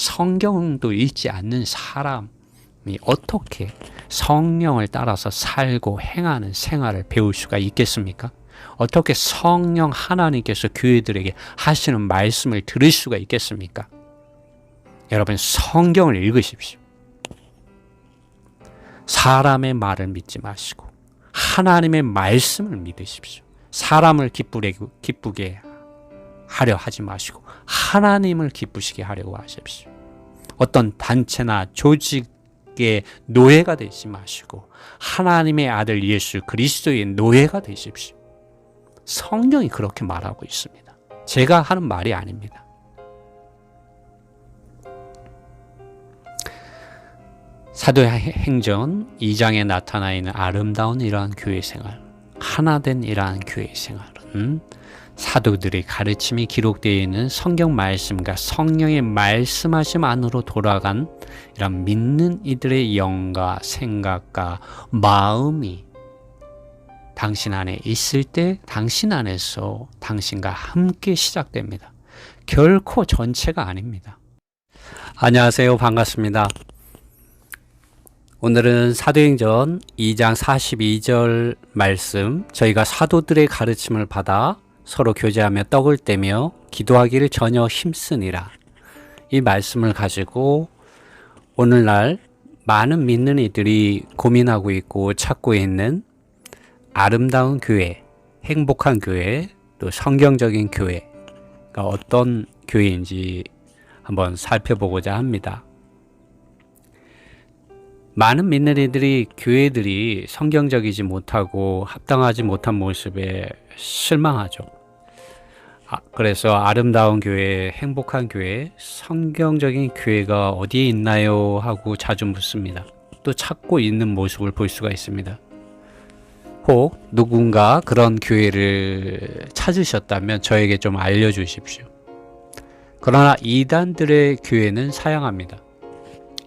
성경도 읽지 않는 사람이 어떻게 성령을 따라서 살고 행하는 생활을 배울 수가 있겠습니까? 어떻게 성령 하나님께서 교회들에게 하시는 말씀을 들을 수가 있겠습니까? 여러분 성경을 읽으십시오. 사람의 말을 믿지 마시고 하나님의 말씀을 믿으십시오. 사람을 기쁘게, 기쁘게 하려 하지 마시고 하나님을 기쁘시게 하려고 하십시오. 어떤 단체나 조직의 노예가 되지 마시고 하나님의 아들 예수 그리스도의 노예가 되십시오. 성경이 그렇게 말하고 있습니다. 제가 하는 말이 아닙니다. 사도행전 2장에 나타나 있는 아름다운 이러한 교회 생활, 하나된 이러한 교회 생활 은 사도들의 가르침이 기록되어 있는 성경 말씀과 성령의 말씀하심 안으로 돌아간 이런 믿는 이들의 영과 생각과 마음이 당신 안에 있을 때 당신 안에서 당신과 함께 시작됩니다. 결코 전체가 아닙니다. 안녕하세요. 반갑습니다. 오늘은 사도행전 2장 42절 말씀, 저희가 사도들의 가르침을 받아 서로 교제하며 떡을 떼며 기도하기를 전혀 힘쓰니라. 이 말씀을 가지고 오늘날 많은 믿는 이들이 고민하고 있고 찾고 있는 아름다운 교회, 행복한 교회, 또 성경적인 교회가 어떤 교회인지 한번 살펴보고자 합니다. 많은 이들이 교회들이 성경적이지 못하고 합당하지 못한 모습에 실망하죠. 아, 그래서 아름다운 교회, 행복한 교회, 성경적인 교회가 어디에 있나요? 하고 자주 묻습니다. 또 찾고 있는 모습을 볼 수가 있습니다. 혹 누군가 그런 교회를 찾으셨다면 저에게 좀 알려주십시오. 그러나 이단들의 교회는 사양합니다.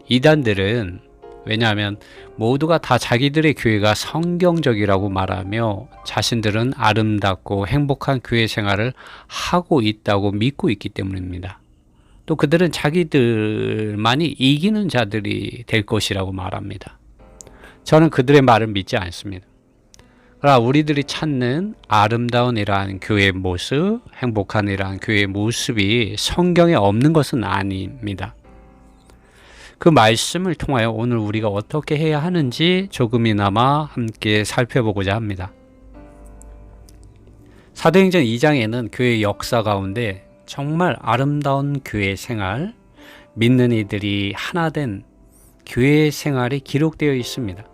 이단들은 왜냐하면 모두가 다 자기들의 교회가 성경적이라고 말하며 자신들은 아름답고 행복한 교회 생활을 하고 있다고 믿고 있기 때문입니다. 또 그들은 자기들만이 이기는 자들이 될 것이라고 말합니다. 저는 그들의 말을 믿지 않습니다. 그러나 우리들이 찾는 아름다운 이러한 교회의 모습, 행복한 이러한 교회의 모습이 성경에 없는 것은 아닙니다. 그 말씀을 통하여 오늘 우리가 어떻게 해야 하는지 조금이나마 함께 살펴보고자 합니다. 사도행전 2장에는 교회 역사 가운데 정말 아름다운 교회 생활, 믿는 이들이 하나된 교회 생활이 기록되어 있습니다.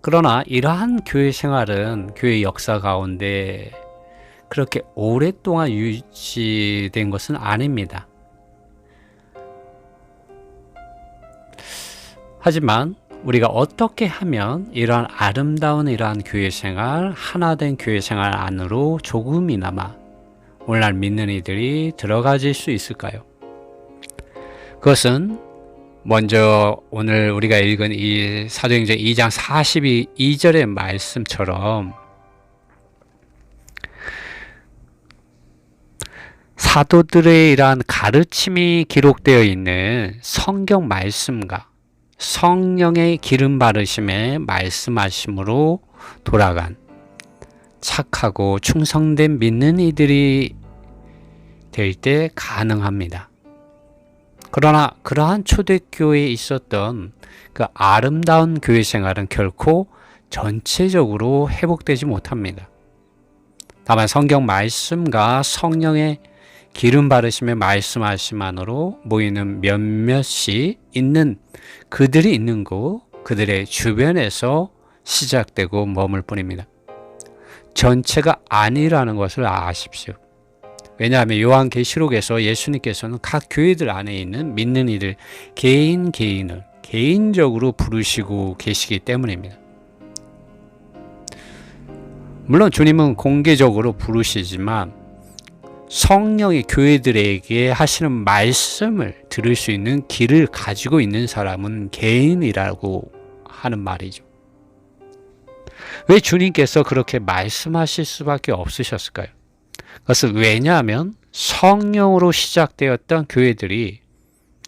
그러나 이러한 교회 생활은 교회 역사 가운데 그렇게 오랫동안 유지된 것은 아닙니다. 하지만 우리가 어떻게 하면 이러한 아름다운 이러한 교회 생활, 하나된 교회 생활 안으로 조금이나마 오늘날 믿는 이들이 들어가질 수 있을까요? 그것은 먼저 오늘 우리가 읽은 이 사도행전 2장 42절의 말씀처럼 사도들의 이러한 가르침이 기록되어 있는 성경 말씀과 성령의 기름 바르심에 말씀하심으로 돌아간 착하고 충성된 믿는 이들이 될 때 가능합니다. 그러나 그러한 초대교회에 있었던 그 아름다운 교회 생활은 결코 전체적으로 회복되지 못합니다. 다만 성경 말씀과 성령의 기름 바르심의 말씀하심만으로 모이는 몇몇이 있는 그들이 있는 곳, 그들의 주변에서 시작되고 머물 뿐입니다. 전체가 아니라는 것을 아십시오. 왜냐하면 요한계시록에서 예수님께서는 각 교회들 안에 있는 믿는 이들 개인 개인을 개인적으로 부르시고 계시기 때문입니다. 물론 주님은 공개적으로 부르시지만 성령이 교회들에게 하시는 말씀을 들을 수 있는 길을 가지고 있는 사람은 개인이라고 하는 말이죠. 왜 주님께서 그렇게 말씀하실 수밖에 없으셨을까요? 그것은 왜냐하면 성령으로 시작되었던 교회들이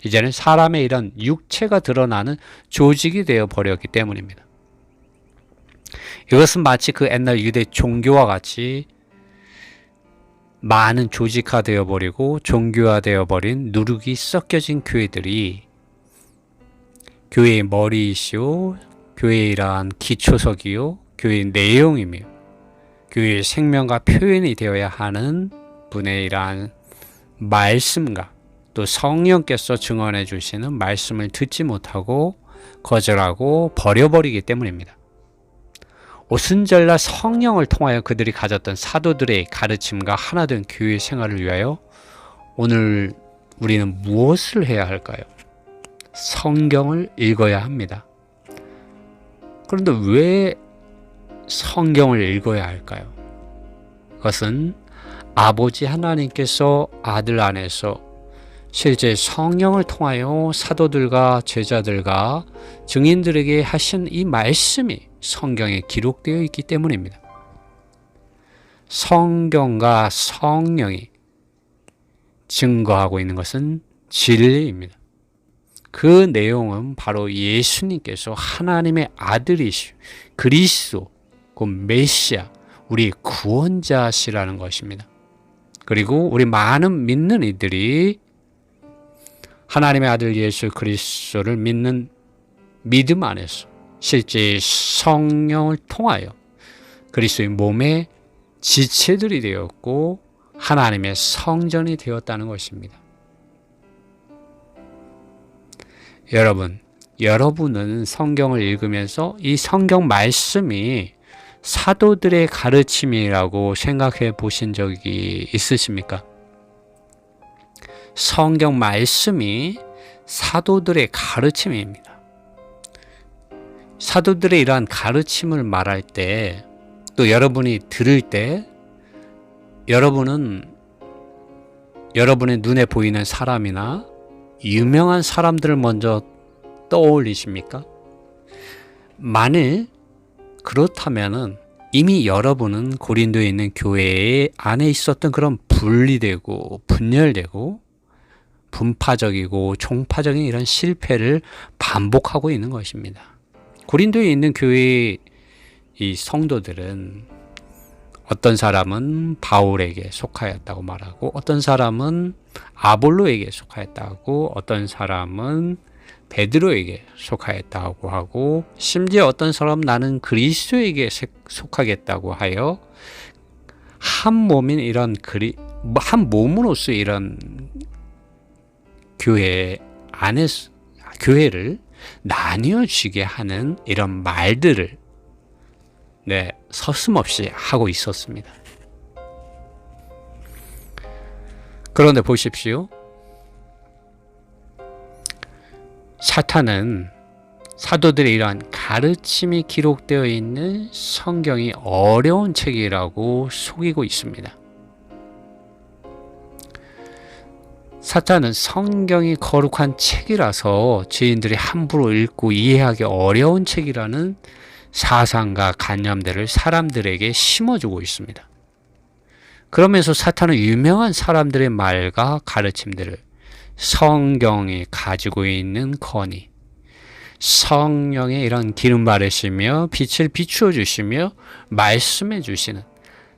이제는 사람의 이런 육체가 드러나는 조직이 되어 버렸기 때문입니다. 이것은 마치 그 옛날 유대 종교와 같이 많은 조직화 되어 버리고 종교화 되어 버린 누룩이 섞여진 교회들이 교회의 머리이시오, 교회의 이러한 기초석이요, 교회의 내용이며 교회의 생명과 표현이 되어야 하는 분의 이러한 말씀과 또 성령께서 증언해 주시는 말씀을 듣지 못하고 거절하고 버려버리기 때문입니다. 오순절날 성령을 통하여 그들이 가졌던 사도들의 가르침과 하나된 교회 생활을 위하여 오늘 우리는 무엇을 해야 할까요? 성경을 읽어야 합니다. 그런데 왜 성경을 읽어야 할까요? 그것은 아버지 하나님께서 아들 안에서 실제 성령을 통하여 사도들과 제자들과 증인들에게 하신 이 말씀이 성경에 기록되어 있기 때문입니다. 성경과 성령이 증거하고 있는 것은 진리입니다. 그 내용은 바로 예수님께서 하나님의 아들이시 그리스도 그 메시아 우리 구원자시라는 것입니다. 그리고 우리 많은 믿는 이들이 하나님의 아들 예수 그리스도를 믿는 믿음 안에서 실제 성령을 통하여 그리스도의 몸의 지체들이 되었고 하나님의 성전이 되었다는 것입니다. 여러분, 여러분은 성경을 읽으면서 이 성경 말씀이 사도들의 가르침이라고 생각해 보신 적이 있으십니까? 성경 말씀이 사도들의 가르침입니다. 사도들의 이러한 가르침을 말할 때, 또 여러분이 들을 때, 여러분은 여러분의 눈에 보이는 사람이나 유명한 사람들을 먼저 떠올리십니까? 만일 그렇다면은 이미 여러분은 고린도에 있는 교회 안에 있었던 그런 분리되고 분열되고 분파적이고 종파적인 이런 실패를 반복하고 있는 것입니다. 고린도에 있는 교회의 이 성도들은 어떤 사람은 바울에게 속하였다고 말하고 어떤 사람은 아볼로에게 속하였다고 어떤 사람은 베드로에게 속하였다고 하고 심지어 어떤 사람 나는 그리스도에게 속하겠다고 하여 한 몸인 이런 그리 한 몸으로서 이런 교회 안에서 교회를 나뉘어지게 하는 이런 말들을 네, 서슴없이 하고 있었습니다. 그런데 보십시오. 사탄은 사도들의 이러한 가르침이 기록되어 있는 성경이 어려운 책이라고 속이고 있습니다. 사탄은 성경이 거룩한 책이라서 죄인들이 함부로 읽고 이해하기 어려운 책이라는 사상과 관념들을 사람들에게 심어주고 있습니다. 그러면서 사탄은 유명한 사람들의 말과 가르침들을 성경이 가지고 있는 권위, 성령의 이런 기름 바르시며 빛을 비추어 주시며 말씀해 주시는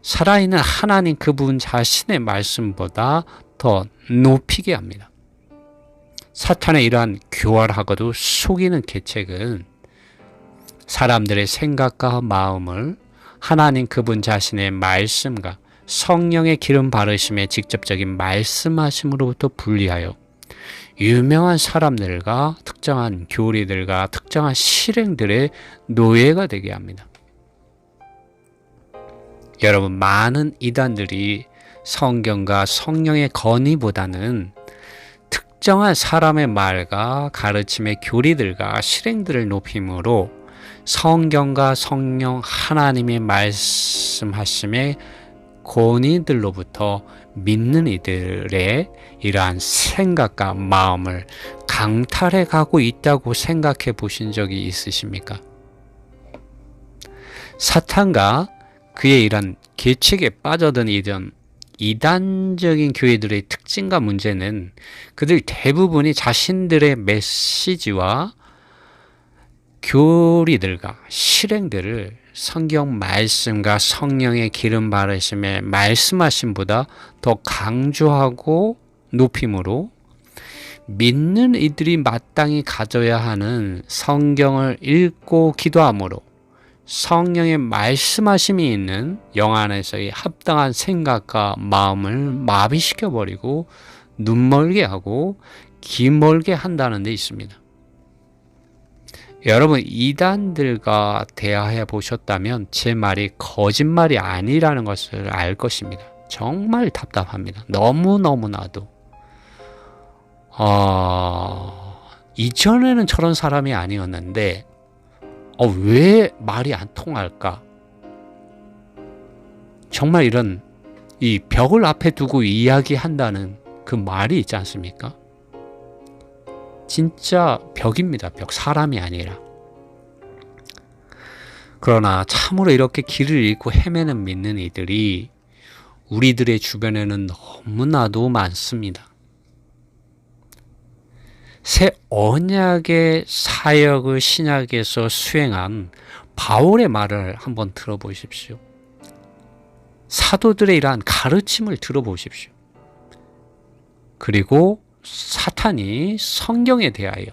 살아있는 하나님 그분 자신의 말씀보다 더 높이게 합니다. 사탄의 이러한 교활하고도 속이는 계책은 사람들의 생각과 마음을 하나님 그분 자신의 말씀과 성령의 기름 바르심의 직접적인 말씀하심으로부터 분리하여 유명한 사람들과 특정한 교리들과 특정한 실행들의 노예가 되게 합니다. 여러분, 많은 이단들이 성경과 성령의 건의보다는 특정한 사람의 말과 가르침의 교리들과 실행들을 높임으로 성경과 성령 하나님의 말씀하심의 권위들로부터 믿는 이들의 이러한 생각과 마음을 강탈해 가고 있다고 생각해 보신 적이 있으십니까? 사탄과 그의 이런 계책에 빠져든 이런 이단적인 교회들의 특징과 문제는 그들 대부분이 자신들의 메시지와 교리들과 실행들을 성경 말씀과 성령의 기름 바르심에 말씀하심보다 더 강조하고 높임으로 믿는 이들이 마땅히 가져야 하는 성경을 읽고 기도함으로 성령의 말씀하심이 있는 영 안에서의 합당한 생각과 마음을 마비시켜 버리고 눈멀게 하고 귀멀게 한다는 데 있습니다. 여러분 이단들과 대화해 보셨다면 제 말이 거짓말이 아니라는 것을 알 것입니다. 정말 답답합니다. 너무 너무나도 어, 이전에는 저런 사람이 아니었는데 어, 왜 말이 안 통할까? 정말 이런 이 벽을 앞에 두고 이야기한다는 그 말이 있지 않습니까? 진짜 벽입니다. 벽. 사람이 아니라. 그러나 참으로 이렇게 길을 잃고 헤매는 믿는 이들이 우리들의 주변에는 너무나도 많습니다. 새 언약의 사역을 신약에서 수행한 바울의 말을 한번 들어보십시오. 사도들의 이러한 가르침을 들어보십시오. 그리고 사탄이 성경에 대하여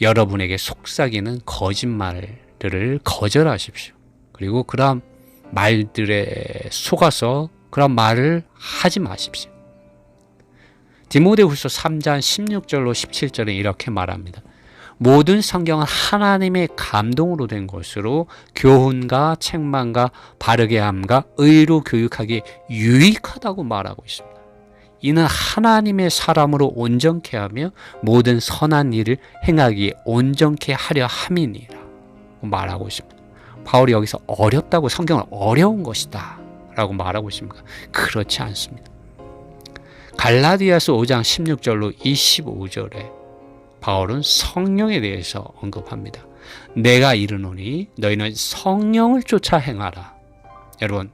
여러분에게 속삭이는 거짓말들을 거절하십시오. 그리고 그런 말들에 속아서 그런 말을 하지 마십시오. 디모데후서 3장 16절로 17절에 이렇게 말합니다. 모든 성경은 하나님의 감동으로 된 것으로 교훈과 책망과 바르게 함과 의로 교육하기 유익하다고 말하고 있습니다. 이는 하나님의 사람으로 온전케 하며 모든 선한 일을 행하기 온전케 하려 함이니라 말하고 있습니다. 바울이 여기서 어렵다고 성경을 어려운 것이다 라고 말하고 있습니다. 그렇지 않습니다. 갈라디아서 5장 16절로 25절에 바울은 성령에 대해서 언급합니다. 내가 이르노니 너희는 성령을 쫓아 행하라. 여러분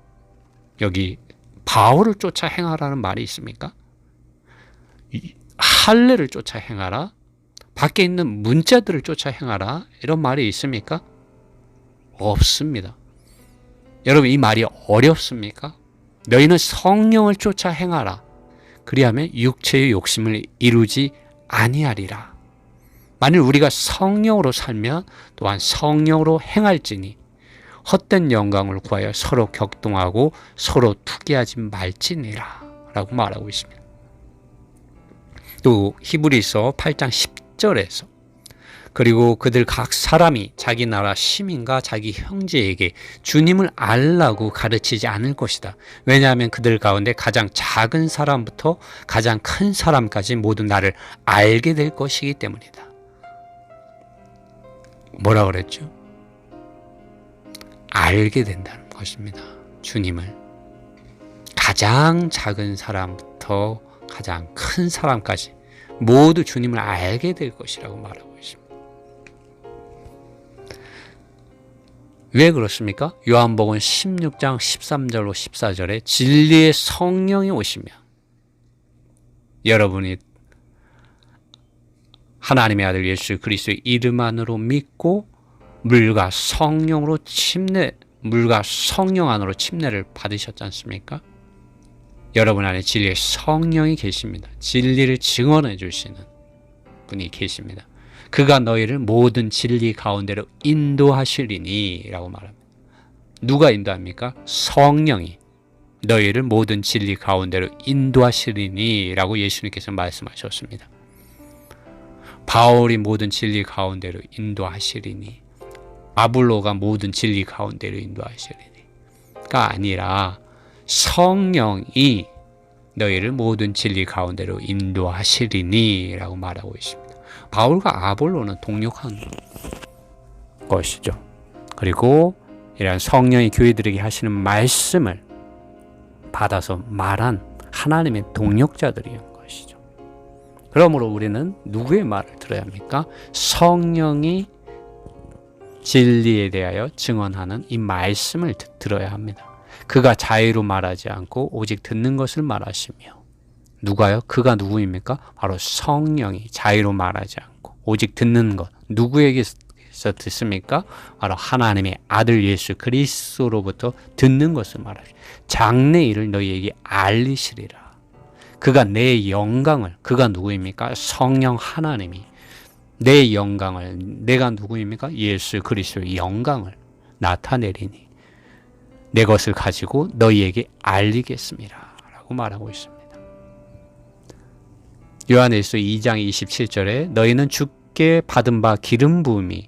여기 바울을 쫓아 행하라는 말이 있습니까? 할례를 쫓아 행하라. 밖에 있는 문자들을 쫓아 행하라. 이런 말이 있습니까? 없습니다. 여러분 이 말이 어렵습니까? 너희는 성령을 쫓아 행하라. 그리하면 육체의 욕심을 이루지 아니하리라. 만일 우리가 성령으로 살면 또한 성령으로 행할지니 헛된 영광을 구하여 서로 격동하고 서로 투기하지 말지니라 라고 말하고 있습니다. 또 히브리서 8장 10절에서 그리고 그들 각 사람이 자기 나라 시민과 자기 형제에게 주님을 알라고 가르치지 않을 것이다. 왜냐하면 그들 가운데 가장 작은 사람부터 가장 큰 사람까지 모두 나를 알게 될 것이기 때문이다. 뭐라 그랬죠? 알게 된다는 것입니다. 주님을. 가장 작은 사람부터 가장 큰 사람까지 모두 주님을 알게 될 것이라고 말하고 왜 그렇습니까? 요한복음 16장 13절로 14절에 진리의 성령이 오시면 여러분이 하나님의 아들 예수 그리스도의 이름 안으로 믿고 물과 성령으로 침례 물과 성령 안으로 침례를 받으셨지 않습니까? 여러분 안에 진리의 성령이 계십니다. 진리를 증언해 주시는 분이 계십니다. 그가 너희를 모든 진리 가운데로 인도하시리니 라고 말합니다. 누가 인도합니까? 성령이 너희를 모든 진리 가운데로 인도하시리니 라고 예수님께서 말씀하셨습니다. 바울이 모든 진리 가운데로 인도하시리니 아블로가 모든 진리 가운데로 인도하시리니가 아니라 성령이 너희를 모든 진리 가운데로 인도하시리니 라고 말하고 있습니다. 바울과 아볼로는 동력한 것이죠. 그리고 이러한 성령이 교회들에게 하시는 말씀을 받아서 말한 하나님의 동력자들이었 것이죠. 그러므로 우리는 누구의 말을 들어야 합니까? 성령이 진리에 대하여 증언하는 이 말씀을 들어야 합니다. 그가 자의로 말하지 않고 오직 듣는 것을 말하시며 누가요? 그가 누구입니까? 바로 성령이 자의로 말하지 않고 오직 듣는 것 누구에게서 듣습니까? 바로 하나님의 아들 예수 그리스도로부터 듣는 것을 말하시. 장래 일을 너희에게 알리시리라. 그가 내 영광을 그가 누구입니까? 성령 하나님이 내 영광을 내가 누구입니까? 예수 그리스도의 영광을 나타내리니 내 것을 가지고 너희에게 알리겠습니다. 라고 말하고 있습니다. 요한일서 2장 27절에 너희는 주께 받은 바 기름 부음이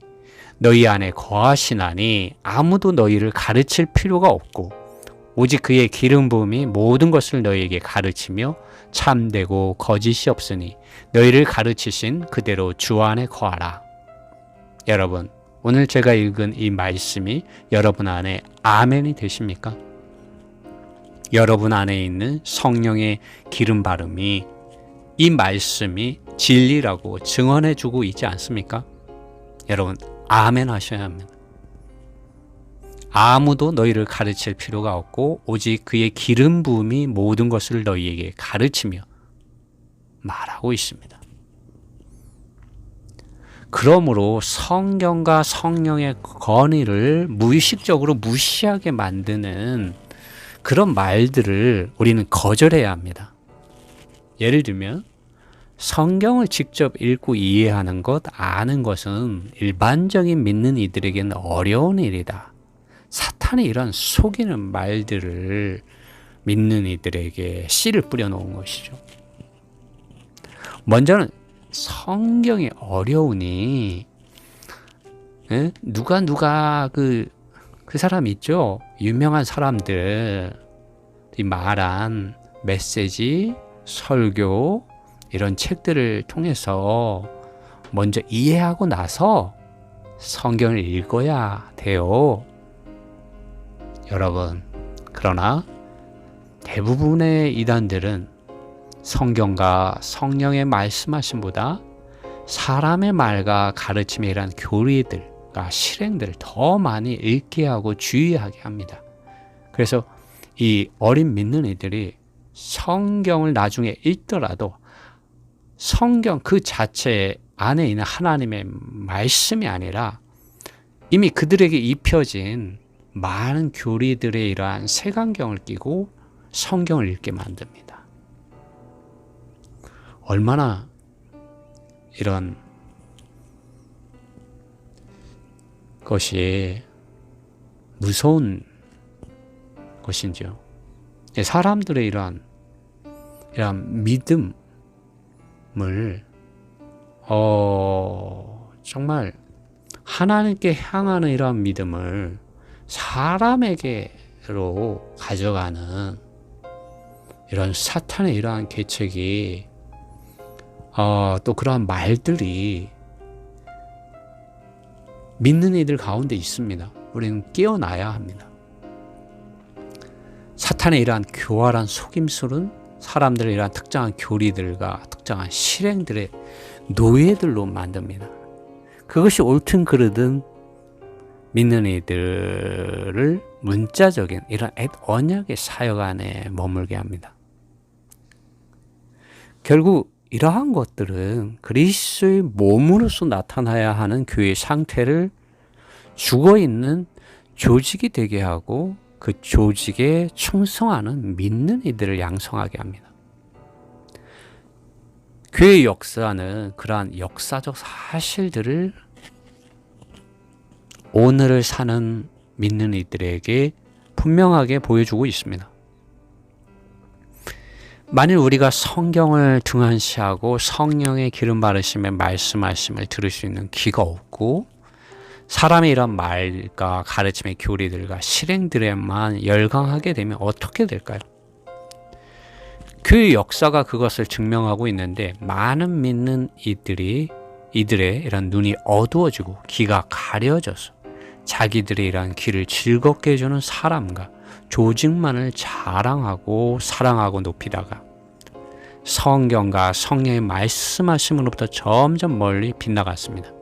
너희 안에 거하시나니 아무도 너희를 가르칠 필요가 없고 오직 그의 기름 부음이 모든 것을 너희에게 가르치며 참되고 거짓이 없으니 너희를 가르치신 그대로 주 안에 거하라. 여러분, 오늘 제가 읽은 이 말씀이 여러분 안에 아멘이 되십니까? 여러분 안에 있는 성령의 기름 바름이 이 말씀이 진리라고 증언해 주고 있지 않습니까? 여러분, 아멘 하셔야 합니다. 아무도 너희를 가르칠 필요가 없고 오직 그의 기름 부음이 모든 것을 너희에게 가르치며 말하고 있습니다. 그러므로 성경과 성령의 권위를 무의식적으로 무시하게 만드는 그런 말들을 우리는 거절해야 합니다. 예를 들면 성경을 직접 읽고 이해하는 것, 아는 것은 일반적인 믿는 이들에게는 어려운 일이다. 사탄이 이런 속이는 말들을 믿는 이들에게 씨를 뿌려놓은 것이죠. 먼저는 성경이 어려우니 에? 누가 누가 그, 그 사람 있죠? 유명한 사람들 이 말한 메시지, 설교 이런 책들을 통해서 먼저 이해하고 나서 성경을 읽어야 돼요. 여러분, 그러나 대부분의 이단들은 성경과 성령의 말씀하심보다 사람의 말과 가르침에 이란 교리들과 실행들을 더 많이 읽게 하고 주의하게 합니다. 그래서 이 어린 믿는 이들이 성경을 나중에 읽더라도 성경 그 자체 안에 있는 하나님의 말씀이 아니라 이미 그들에게 입혀진 많은 교리들의 이러한 색안경을 끼고 성경을 읽게 만듭니다. 얼마나 이런 것이 무서운 것인지요. 사람들의 이러한 이러한 믿음 을 어 정말 하나님께 향하는 이러한 믿음을 사람에게로 가져가는 이런 사탄의 이러한 계책이 어, 또 그러한 말들이 믿는 이들 가운데 있습니다. 우리는 깨어나야 합니다. 사탄의 이러한 교활한 속임술은 사람들의 이러한 특정한 교리들과 특정한 실행들의 노예들로 만듭니다. 그것이 옳든 그르든 믿는 이들을 문자적인 이런 언약의 사역 안에 머물게 합니다. 결국 이러한 것들은 그리스도의 몸으로서 나타나야 하는 교회의 상태를 죽어 있는 조직이 되게 하고 그 조직에 충성하는 믿는 이들을 양성하게 합니다. 교회의 역사는 그러한 역사적 사실들을 오늘을 사는 믿는 이들에게 분명하게 보여주고 있습니다. 만일 우리가 성경을 등한시하고 성령의 기름 바르심에 말씀하심을 들을 수 있는 귀가 없고 사람의 이런 말과 가르침의 교리들과 실행들에만 열광하게 되면 어떻게 될까요? 그 역사가 그것을 증명하고 있는데 많은 믿는 이들이 이들의 이런 눈이 어두워지고 귀가 가려져서 자기들의 이러한 길을 즐겁게 해주는 사람과 조직만을 자랑하고 사랑하고 높이다가 성경과 성령의 말씀하심으로부터 점점 멀리 빗나갔습니다.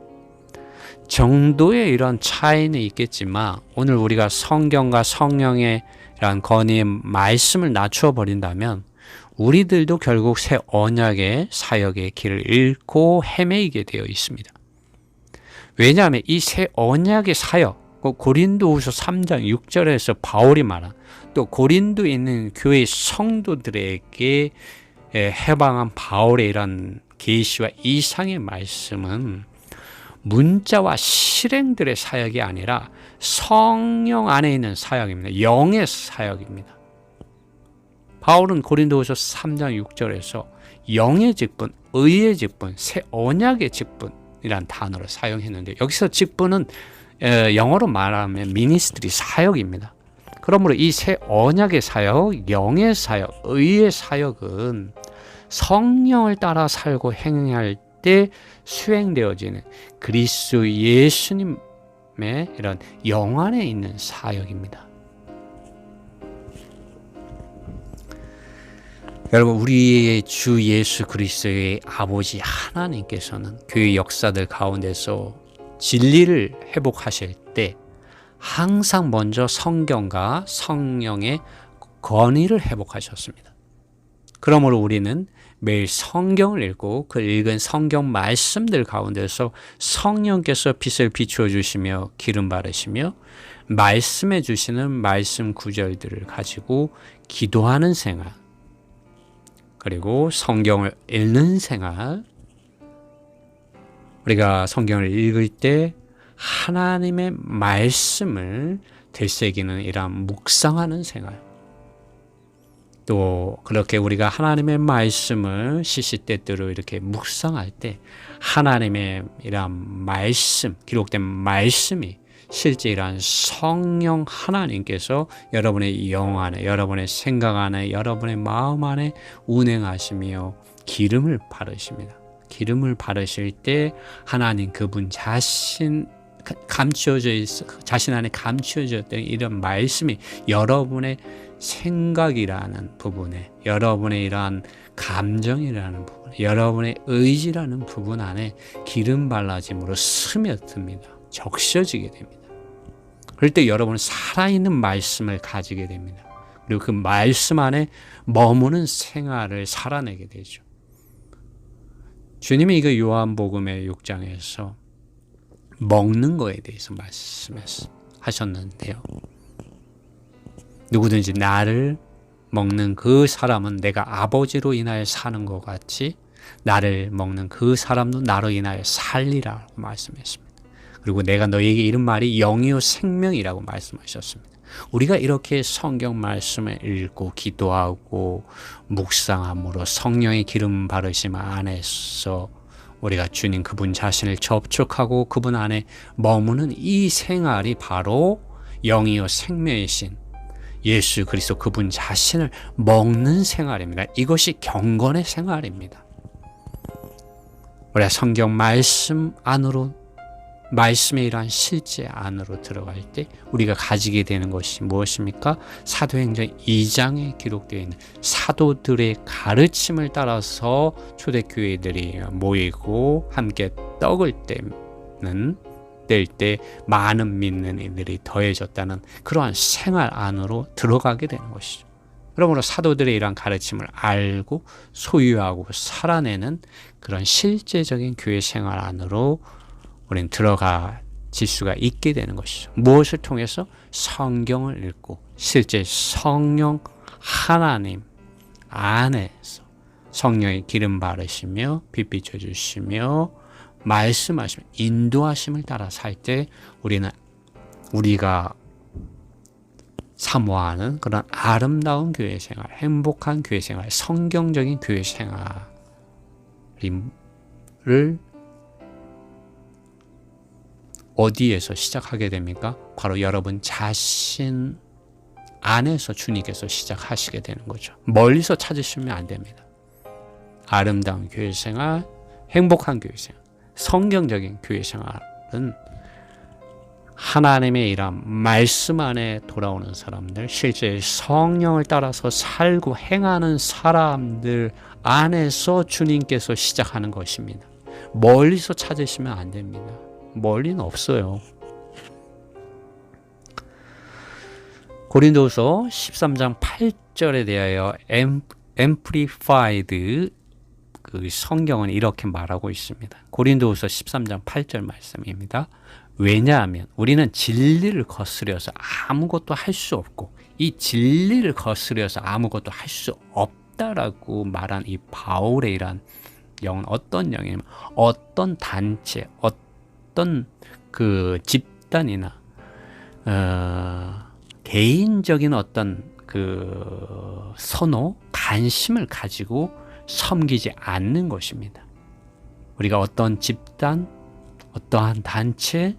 정도의 이런 차이는 있겠지만 오늘 우리가 성경과 성령의 이런 건의의 말씀을 낮추어 버린다면 우리들도 결국 새 언약의 사역의 길을 잃고 헤매이게 되어 있습니다. 왜냐하면 이 새 언약의 사역, 그 고린도후서 3장 6절에서 바울이 말한 또 고린도에 있는 교회 성도들에게 해방한 바울의 이런 계시와 이상의 말씀은 문자와 실행들의 사역이 아니라 성령 안에 있는 사역입니다. 영의 사역입니다. 바울은 고린도후서 3장 6절에서 영의 직분, 의의 직분, 새 언약의 직분이란 단어를 사용했는데 여기서 직분은 영어로 말하면 미니스트리 사역입니다. 그러므로 이 새 언약의 사역, 영의 사역, 의의 사역은 성령을 따라 살고 행할 때 수행되어지는 그리스도 예수님의 이런 영 안에 있는 사역입니다. 여러분 우리의 주 예수 그리스도의 아버지 하나님께서는 교회 역사들 가운데서 진리를 회복하실 때 항상 먼저 성경과 성령의 권위를 회복하셨습니다. 그러므로 우리는 매일 성경을 읽고 그 읽은 성경 말씀들 가운데서 성령께서 빛을 비추어 주시며 기름 바르시며 말씀해 주시는 말씀 구절들을 가지고 기도하는 생활 그리고 성경을 읽는 생활. 우리가 성경을 읽을 때 하나님의 말씀을 되새기는 이러한 묵상하는 생활 또 그렇게 우리가 하나님의 말씀을 시시때때로 이렇게 묵상할 때 하나님의 이러한 말씀, 기록된 말씀이 실제 이러한 성령 하나님께서 여러분의 영 안에, 여러분의 생각 안에, 여러분의 마음 안에 운행하시며 기름을 바르십니다. 기름을 바르실 때 하나님 그분 자신 감추어져 있어 자신 안에 감추어졌던 이런 말씀이 여러분의 생각이라는 부분에 여러분의 이러한 감정이라는 부분, 여러분의 의지라는 부분 안에 기름 발라짐으로 스며듭니다. 적셔지게 됩니다. 그럴 때 여러분은 살아있는 말씀을 가지게 됩니다. 그리고 그 말씀 안에 머무는 생활을 살아내게 되죠. 주님이 이거 요한복음의 6장에서 먹는 거에 대해서 말씀하셨는데요. 누구든지 나를 먹는 그 사람은 내가 아버지로 인하여 사는 것 같이 나를 먹는 그 사람도 나로 인하여 살리라고 말씀했습니다. 그리고 내가 너에게 이런 말이 영이요 생명이라고 말씀하셨습니다. 우리가 이렇게 성경 말씀을 읽고 기도하고 묵상함으로 성령의 기름 바르심 안에서 우리가 주님 그분 자신을 접촉하고 그분 안에 머무는 이 생활이 바로 영이요 생명이신 예수 그리스도 그분 자신을 먹는 생활입니다. 이것이 경건의 생활입니다. 우리가 성경 말씀 안으로 말씀의 이러한 실제 안으로 들어갈 때 우리가 가지게 되는 것이 무엇입니까? 사도행전 2장에 기록되어 있는 사도들의 가르침을 따라서 초대교회들이 모이고 함께 떡을 때는 뗄때 많은 믿는 이들이 더해졌다는 그러한 생활 안으로 들어가게 되는 것이죠. 그러므로 사도들의 이러한 가르침을 알고 소유하고 살아내는 그런 실제적인 교회 생활 안으로 우리는 들어가 질 수가 있게 되는 것이죠. 무엇을 통해서 성경을 읽고 실제 성령 하나님 안에서 성령의 기름 바르시며 빛 비춰 주시며 말씀하심, 인도하심을 따라 살 때 우리는 우리가 사모하는 그런 아름다운 교회 생활, 행복한 교회 생활, 성경적인 교회 생활을 어디에서 시작하게 됩니까? 바로 여러분 자신 안에서 주님께서 시작하시게 되는 거죠. 멀리서 찾으시면 안 됩니다. 아름다운 교회 생활, 행복한 교회 생활. 성경적인 교회 생활은 하나님의 이런 말씀 안에 돌아오는 사람들, 실제 성령을 따라서 살고 행하는 사람들 안에서 주님께서 시작하는 것입니다. 멀리서 찾으시면 안 됩니다. 멀리는 없어요. 고린도서 13장 8절에 대하여 엠, 앰플리파이드 그 성경은 이렇게 말하고 있습니다. 고린도후서 13장 8절 말씀입니다. 왜냐하면 우리는 진리를 거스려서 아무것도 할 수 없고 이 진리를 거스려서 아무것도 할 수 없다라고 말한 이 바울의 이란 영은 어떤 영이냐면 어떤 단체, 어떤 그 집단이나 어, 개인적인 어떤 그 선호, 관심을 가지고 섬기지 않는 것입니다. 우리가 어떤 집단, 어떠한 단체,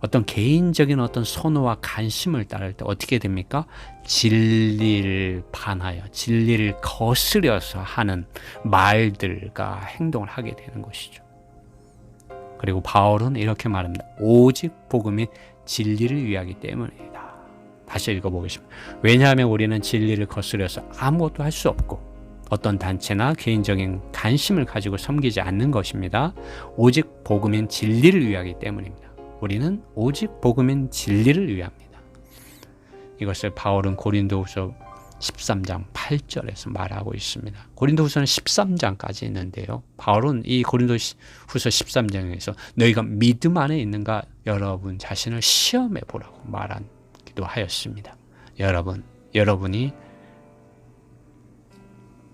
어떤 개인적인 어떤 선호와 관심을 따를 때 어떻게 됩니까? 진리를 반하여 진리를 거스려서 하는 말들과 행동을 하게 되는 것이죠. 그리고 바울은 이렇게 말합니다. 오직 복음이 진리를 위하기 때문이다. 다시 읽어보겠습니다. 왜냐하면 우리는 진리를 거스려서 아무것도 할 수 없고 어떤 단체나 개인적인 관심을 가지고 섬기지 않는 것입니다. 오직 복음인 진리를 위하기 때문입니다. 우리는 오직 복음인 진리를 위합니다. 이것을 바울은 고린도후서 13장 8절에서 말하고 있습니다. 고린도후서는 13장까지 있는데요. 바울은 이 고린도후서 13장에서 너희가 믿음 안에 있는가 여러분 자신을 시험해 보라고 말하기도 하였습니다. 여러분, 여러분이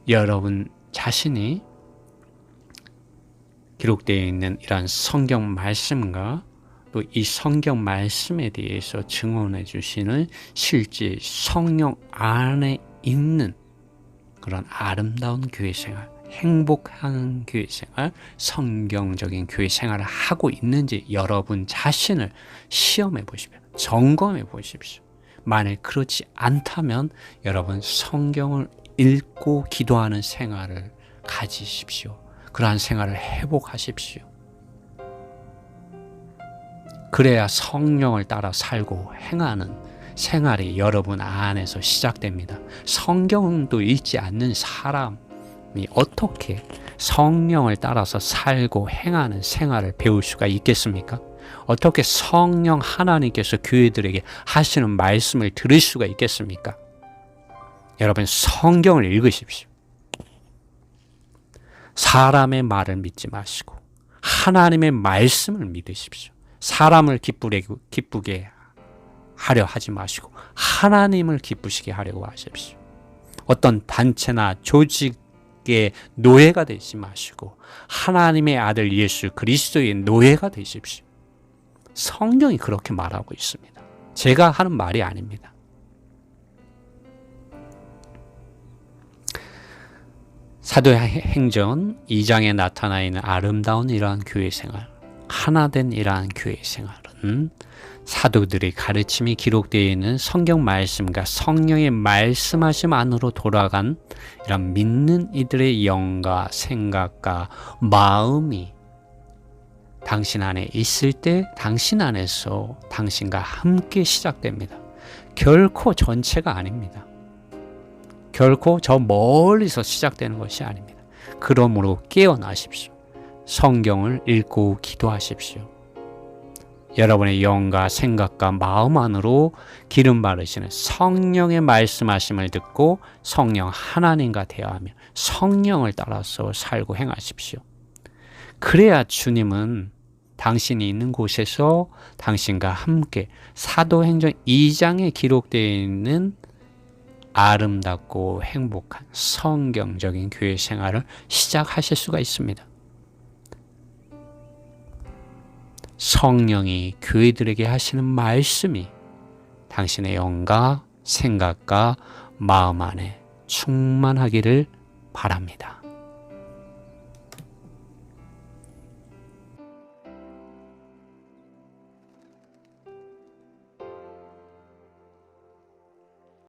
여러분 자신이 기록되어 있는 이러한 성경 말씀과 또 이 성경 말씀에 대해서 증언해 주시는 실제 성령 안에 있는 그런 아름다운 교회 생활, 행복한 교회 생활, 성경적인 교회 생활을 하고 있는지 여러분 자신을 시험해 보십시오. 점검해 보십시오. 만일 그렇지 않다면 여러분 성경을 읽고 기도하는 생활을 가지십시오. 그러한 생활을 회복하십시오. 그래야 성령을 따라 살고 행하는 생활이 여러분 안에서 시작됩니다. 성경도 읽지 않는 사람이 어떻게 성령을 따라서 살고 행하는 생활을 배울 수가 있겠습니까? 어떻게 성령 하나님께서 교회들에게 하시는 말씀을 들을 수가 있겠습니까? 여러분 성경을 읽으십시오. 사람의 말을 믿지 마시고 하나님의 말씀을 믿으십시오. 사람을 기쁘게, 기쁘게 하려 하지 마시고 하나님을 기쁘시게 하려고 하십시오. 어떤 단체나 조직의 노예가 되지 마시고 하나님의 아들 예수 그리스도의 노예가 되십시오. 성경이 그렇게 말하고 있습니다. 제가 하는 말이 아닙니다. 사도행전 2장에 나타나 있는 아름다운 이러한 교회 생활, 하나된 이러한 교회 생활은 사도들의 가르침이 기록되어 있는 성경 말씀과 성령의 말씀하심 안으로 돌아간 이런 믿는 이들의 영과 생각과 마음이 당신 안에 있을 때 당신 안에서 당신과 함께 시작됩니다. 결코 전체가 아닙니다. 결코 저 멀리서 시작되는 것이 아닙니다. 그러므로 깨어나십시오. 성경을 읽고 기도하십시오. 여러분의 영과 생각과 마음 안으로 기름 바르시는 성령의 말씀하심을 듣고 성령 하나님과 대화하며 성령을 따라서 살고 행하십시오. 그래야 주님은 당신이 있는 곳에서 당신과 함께 사도행전 2장에 기록되어 있는 아름답고 행복한 성경적인 교회 생활을 시작하실 수가 있습니다. 성령이 교회들에게 하시는 말씀이 당신의 영과 생각과 마음 안에 충만하기를 바랍니다.